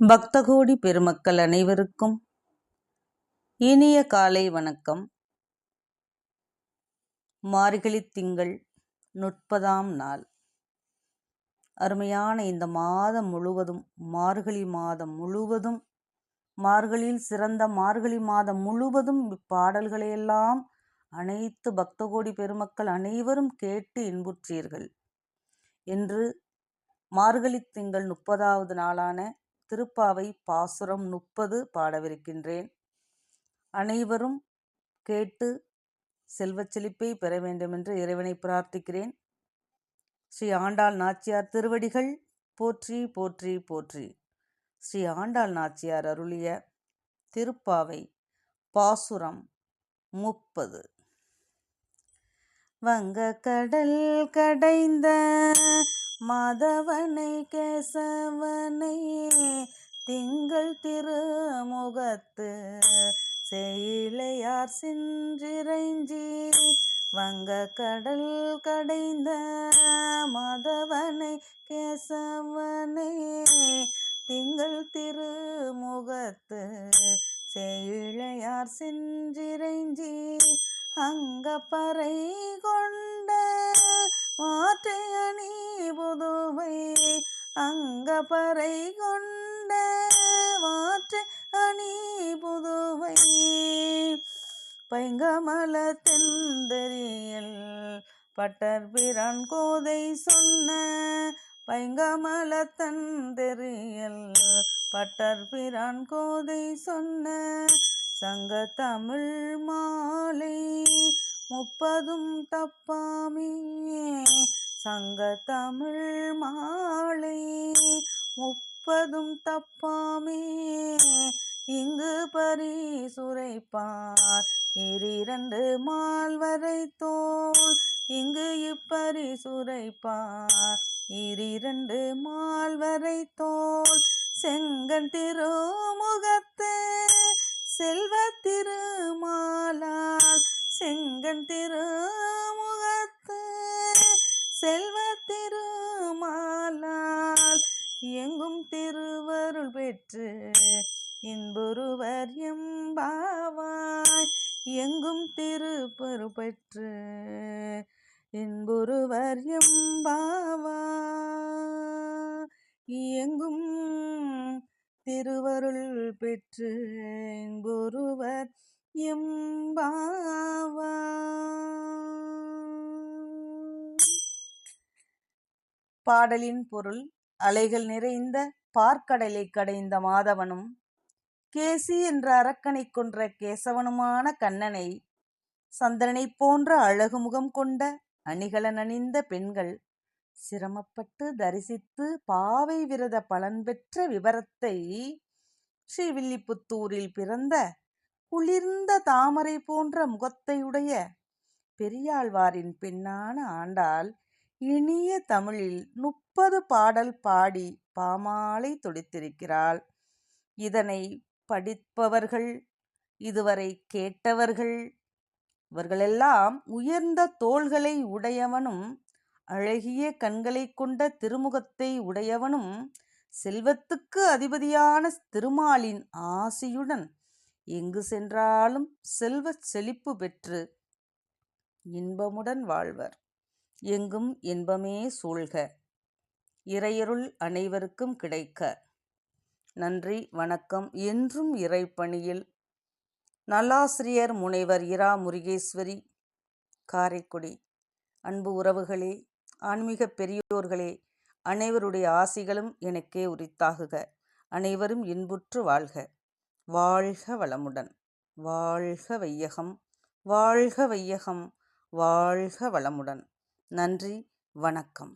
பக்தகோடி பெருமக்கள் அனைவருக்கும் இனிய காலை வணக்கம். மார்கழி திங்கள் முப்பதாம் நாள். அருமையான இந்த மாதம் முழுவதும் மார்கழி மாதம் முழுவதும் மார்கழியில் சிறந்த மார்கழி மாதம் முழுவதும் இப்பாடல்களையெல்லாம் அனைத்து பக்தகோடி பெருமக்கள் அனைவரும் கேட்டு இன்புற்றீர்கள். என்று மார்கழி திங்கள் முப்பதாவது நாளான திருப்பாவை பாசுரம் முப்பது பாடவிருக்கின்றேன். அனைவரும் கேட்டு செல்வச் செழிப்பை பெற வேண்டுமென்று இறைவனை பிரார்த்திக்கிறேன். ஸ்ரீ ஆண்டாள் நாச்சியார் திருவடிகள் போற்றி போற்றி போற்றி. ஸ்ரீ ஆண்டாள் நாச்சியார் அருளிய திருப்பாவை பாசுரம் முப்பது. வங்க கடல் கடைந்த மாதவனை கேசவனை திங்கள் திருமுகத்து செயலையார் சென்றிறைஞ்சி வங்க கடல் கடைந்த மாதவனை கேசவனை திங்கள் திருமுகத்து செயலையார் சென்றிறைஞ்சி அங்க பறை கொண்ட மாற்றைய புதுமை அங்கப்பறை கொண்ட மாற்றை அணி புதுவை பைங்கமல தெந்தரியல் பட்டர் பிரான் கோதை சொன்ன பைங்கமல தந்தெறியல் பட்டர் பிரான் கோதை சொன்ன சங்க தமிழ் மாலை முப்பதும் தப்பாமே சங்க தமிழ் மாலை முப்பதும் தப்பாமே. இங்கு பரிசுரைப்பார். இரண்டு மால்வரை தோல் இங்கு இப்பரிசுரைப்பார். இரண்டு மால்வரை தோல் செங்கன் திருமுகத்து. செல்வ திருமாலால் செங்கன் திரு செல்வ திருமாலால் எங்கும் திருவருள் பெற்று இன்பொருவர் எம்பாவாய். எங்கும் திருப்பொரு பெற்று இன்பொருவர் எம்பாவாய். எங்கும் திருவருள் பெற்று இன்பொருவர் எம்பாவாய். பாடலின் பொருள் அலைகள் நிறைந்த பார்க்கடலை கடைந்த மாதவனும் கேசி என்ற அரக்கனை கொன்ற கேசவனுமான கண்ணனை சந்திரனை போன்ற அழகு முகம் கொண்ட அணிகலன் அணிந்த பெண்கள் சிரமப்பட்டு தரிசித்து பாவை விரத பலன் பெற்ற விவரத்தை ஸ்ரீவில்லிபுத்தூரில் பிறந்த குளிர்ந்த தாமரை போன்ற முகத்தையுடைய பெரியாழ்வாரின் பெண்ணான ஆண்டாள் இனிய தமிழில் முப்பது பாடல் பாடி பாமாலை தொடித்திருக்கிறாள். இதனை படிப்பவர்கள் இதுவரை கேட்டவர்கள் இவர்களெல்லாம் உயர்ந்த தோள்களை உடையவனும் அழகிய கண்களை கொண்ட திருமுகத்தை உடையவனும் செல்வத்துக்கு அதிபதியான திருமாலின் ஆசியுடன் எங்கு சென்றாலும் செல்வச் செழிப்பு பெற்று இன்பமுடன் வாழ்வர். எங்கும் இன்பமே சூழ்க. இறையருள் அனைவருக்கும் கிடைக்க. நன்றி வணக்கம். என்றும் இறைப்பணியில் நல்லாசிரியர் முனைவர் இரா முருகேஸ்வரி. காரைக்குடி. அன்பு உறவுகளே ஆன்மீக பெரியோர்களே அனைவருடைய ஆசிகளும் எனக்கே உரித்தாகுக. அனைவரும் இன்புற்று வாழ்க. வாழ்க வளமுடன். வாழ்க வையகம். வாழ்க வையகம். வாழ்க வளமுடன். நன்றி வணக்கம்.